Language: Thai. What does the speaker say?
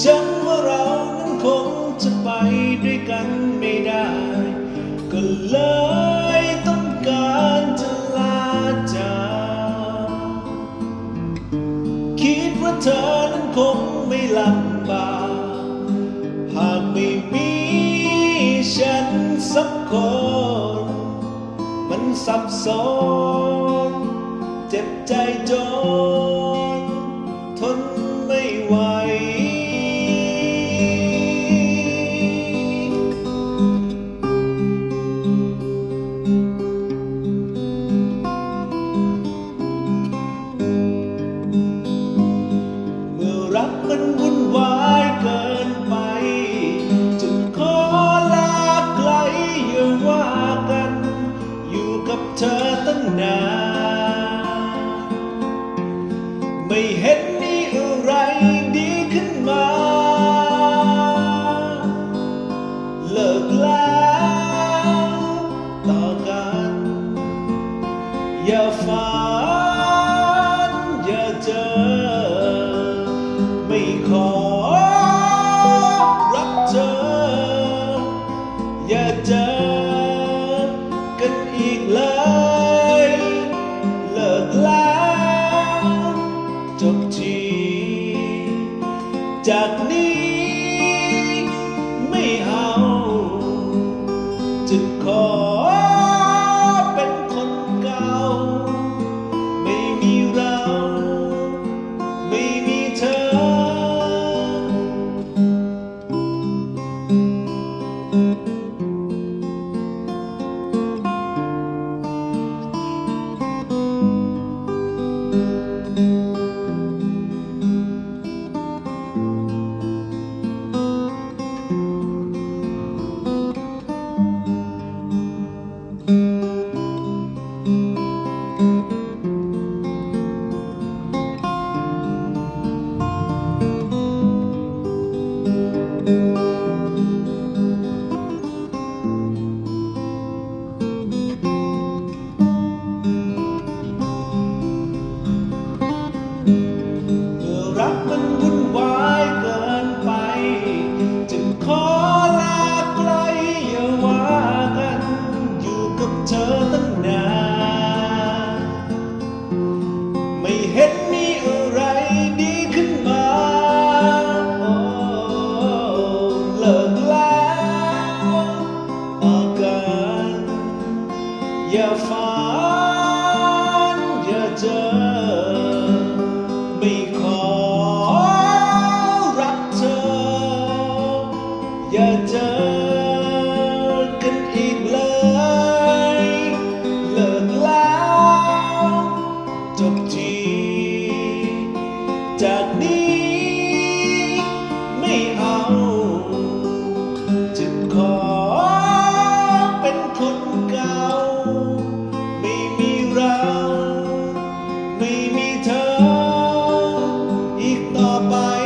ฉันว่าเรานั้นคงจะไปด้วยกันไม่ได้ ก็เลยต้องการจะลาจากคิดว่าเธอนั้นคงไม่ลำบากหากไม่มีฉันสักคน มันสับสนเจ็บใจจน เห็นมีอะไรดีขึ้นมา เลิกแล้วต่อกัน อย่าฝันอย่าเจอ ไม่ขอรักเธอ อย่าเจอกันอีกเลย จ by